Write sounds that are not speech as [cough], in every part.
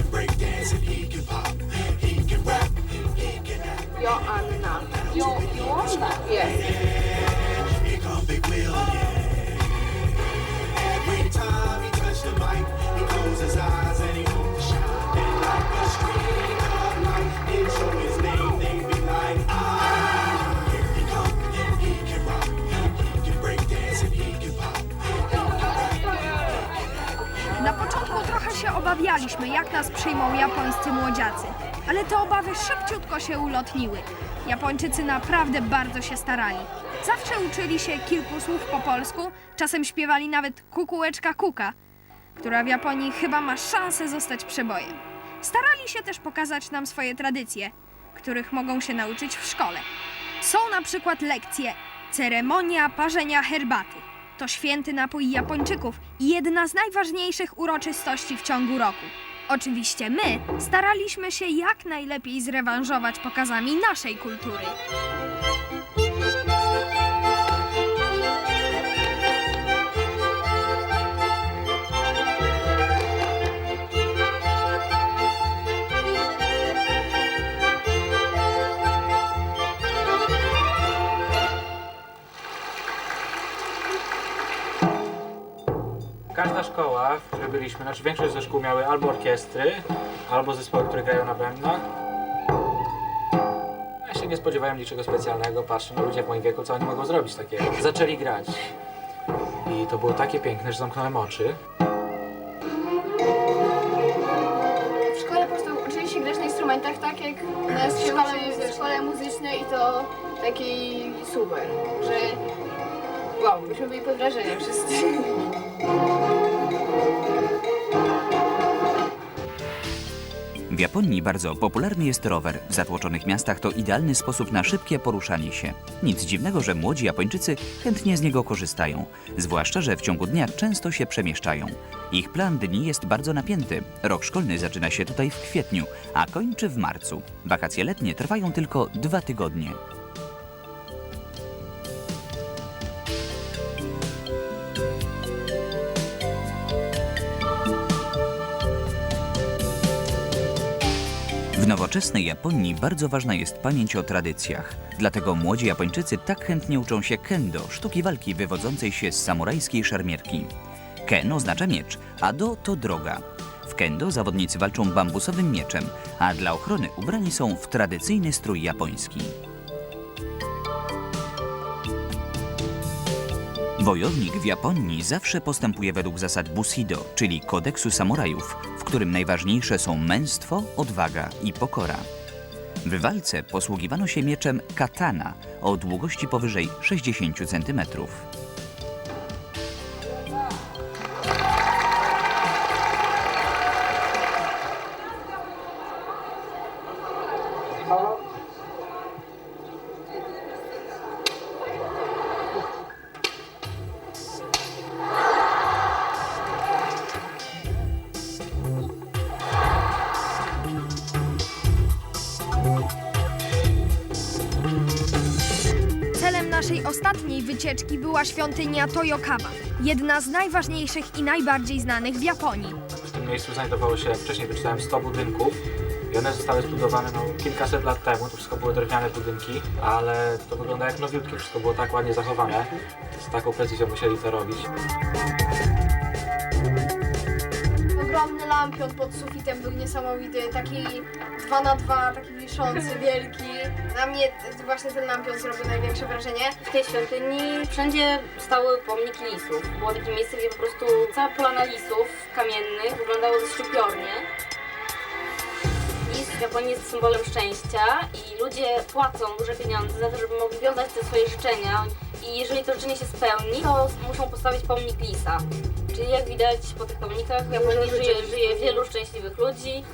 can break dance and he can pop. He can rap. He can act. You're on and off. You, you want that? Yes. Obawialiśmy, jak nas przyjmą japońscy młodziacy, ale te obawy szybciutko się ulotniły. Japończycy naprawdę bardzo się starali. Zawsze uczyli się kilku słów po polsku, czasem śpiewali nawet kukułeczka kuka, która w Japonii chyba ma szansę zostać przebojem. Starali się też pokazać nam swoje tradycje, których mogą się nauczyć w szkole. Są na przykład lekcje ceremonia parzenia herbaty. To święty napój Japończyków i jedna z najważniejszych uroczystości w ciągu roku. Oczywiście my staraliśmy się jak najlepiej zrewanżować pokazami naszej kultury. Każda szkoła, w której byliśmy, znaczy większość ze szkół miały albo orkiestry, albo zespoły, które grają na bębnach. Ja się nie spodziewałem niczego specjalnego, patrzę na ludzie w moim wieku, co oni mogą zrobić takiego. Zaczęli grać. I to było takie piękne, że zamknąłem oczy. W szkole po prostu uczyli się grać na instrumentach tak jak na szkole, w szkole muzycznej i to taki super, że wow, myśmy byli pod wrażeniem wszyscy. [laughs] W Japonii bardzo popularny jest rower. W zatłoczonych miastach to idealny sposób na szybkie poruszanie się. Nic dziwnego, że młodzi Japończycy chętnie z niego korzystają, zwłaszcza, że w ciągu dnia często się przemieszczają. Ich plan dni jest bardzo napięty. Rok szkolny zaczyna się tutaj w kwietniu, a kończy w marcu. Wakacje letnie trwają tylko dwa tygodnie. Nowoczesnej Japonii bardzo ważna jest pamięć o tradycjach. Dlatego młodzi Japończycy tak chętnie uczą się kendo, sztuki walki wywodzącej się z samurajskiej szermierki. Ken oznacza miecz, a do to droga. W kendo zawodnicy walczą bambusowym mieczem, a dla ochrony ubrani są w tradycyjny strój japoński. Wojownik w Japonii zawsze postępuje według zasad Bushido, czyli kodeksu samurajów, w którym najważniejsze są męstwo, odwaga i pokora. W walce posługiwano się mieczem katana o długości powyżej 60 cm. Naszej ostatniej wycieczki była świątynia Toyokawa, jedna z najważniejszych i najbardziej znanych w Japonii. W tym miejscu znajdowało się, wcześniej wyczytałem 100 budynków i one zostały zbudowane no, kilkaset lat temu. To wszystko były drewniane budynki, ale to wygląda jak nowiutkie. Wszystko było tak ładnie zachowane. Z taką precyzją musieli to robić. Ogromny lampion pod sufitem był niesamowity, taki 2 na 2 taki wiszący, wielki. Na mnie właśnie ten lampion zrobił największe wrażenie. W tej świątyni wszędzie stały pomniki lisów. Było takie miejsce, gdzie po prostu cała polana lisów kamiennych wyglądało dość upiornie. Lis w Japonii jest symbolem szczęścia i ludzie płacą duże pieniądze za to, żeby mogli wiązać te swoje życzenia. I jeżeli to życzenie się spełni, to muszą postawić pomnik lisa. Czyli jak widać po tych pomnikach w Japonii żyje, żyje wielu szczęśliwych ludzi.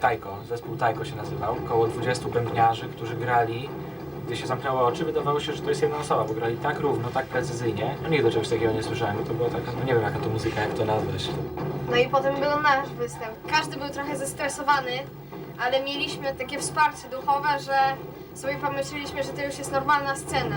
Tajko. Zespół Taiko się nazywał. Około 20 bębniarzy, którzy grali. Gdy się zamknęło oczy, wydawało się, że to jest jedna osoba, bo grali tak równo, tak precyzyjnie. No nigdy czegoś takiego nie słyszałem. To była taka, no nie wiem jaka to muzyka, jak to nazwać. No i potem był nasz występ. Każdy był trochę zestresowany, ale mieliśmy takie wsparcie duchowe, że sobie pomyśleliśmy, że to już jest normalna scena.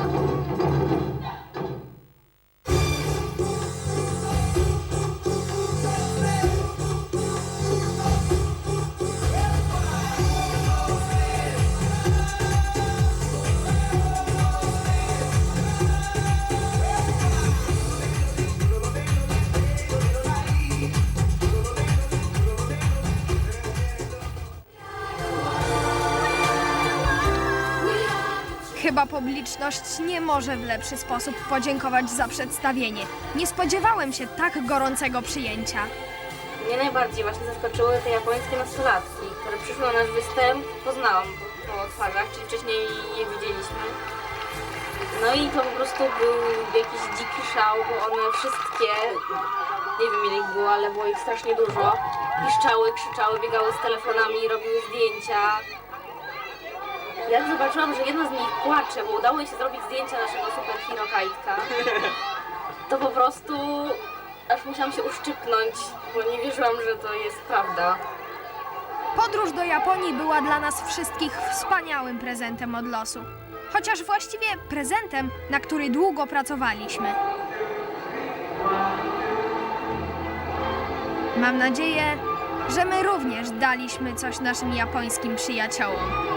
Chyba publiczność nie może w lepszy sposób podziękować za przedstawienie. Nie spodziewałem się tak gorącego przyjęcia. Mnie najbardziej właśnie zaskoczyły te japońskie nastolatki, które przyszły na nasz występ. Poznałam po, twarzach, czyli wcześniej je widzieliśmy. No i to po prostu był jakiś dziki szał, bo one wszystkie, nie wiem ile ich było, ale było ich strasznie dużo, piszczały, krzyczały, biegały z telefonami, robiły zdjęcia. Jak zobaczyłam, że jedna z nich płacze, bo udało jej się zrobić zdjęcia naszego superhero Kajtka, to po prostu aż musiałam się uszczypnąć, bo nie wierzyłam, że to jest prawda. Podróż do Japonii była dla nas wszystkich wspaniałym prezentem od losu. Chociaż właściwie prezentem, na który długo pracowaliśmy. Mam nadzieję, że my również daliśmy coś naszym japońskim przyjaciołom.